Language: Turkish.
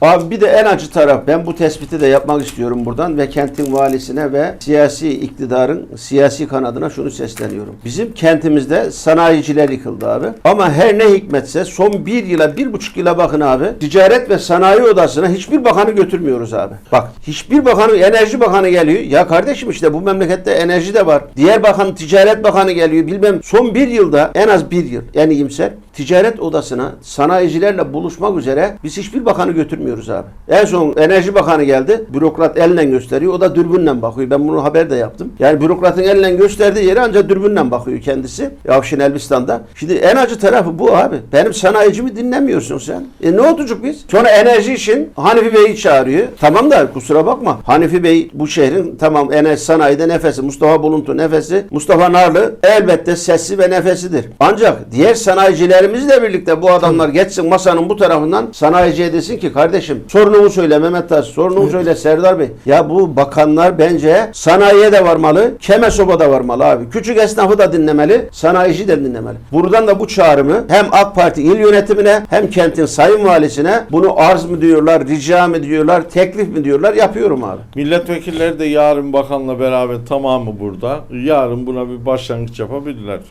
Abi bir de en acı taraf ben bu tespiti de yapmak istiyorum buradan ve kentin valisine ve siyasi iktidarın siyasi kanadına şunu sesleniyorum. Bizim kentimizde sanayiciler yıkıldı abi. Ama her ne hikmetse son bir yıla bir buçuk yıla bakın abi. Ticaret ve sanayi odasına hiçbir bakanı götürmüyoruz abi. Bak hiçbir bakanı enerji bakanı geliyor. Ya kardeşim işte bu memlekette enerji de var. Diğer bakan ticaret bakanı geliyor. Bilmem son bir yılda en az bir yıl en iyimser ticaret odasına sanayicilerle buluşmak üzere biz hiçbir bakanı götürmüyoruz abi. En son Enerji Bakanı geldi. Bürokrat elle gösteriyor. O da dürbünle bakıyor. Ben bunu haber de yaptım. Yani bürokratın elle gösterdiği yere ancak dürbünle bakıyor kendisi. Yavşin Elbistan'da. Şimdi en acı tarafı bu abi. Benim sanayicimi dinlemiyorsun sen. E ne olacak biz? Sonra enerji için Hanifi Bey'i çağırıyor. Tamam da kusura bakma. Hanifi Bey bu şehrin tamam enerji sanayide nefesi. Mustafa Buluntu nefesi. Mustafa Narlı elbette sesi ve nefesidir. Ancak diğer sanayicilerimizle birlikte bu adamlar geçsin masanın bu tarafından sanayiciye desin ki kardeşim sorunumu söyle Mehmet Taş, sorunumu söyle Serdar Bey. Ya bu bakanlar bence sanayiye de varmalı, keme soba da varmalı abi. Küçük esnafı da dinlemeli, sanayici de dinlemeli. Buradan da bu çağrımı hem AK Parti il yönetimine hem kentin sayın valisine bunu arz mı diyorlar, rica mı diyorlar, teklif mi diyorlar yapıyorum abi. Milletvekilleri de yarın bakanla beraber tamamı burada. Yarın buna bir başlangıç yapabilirler.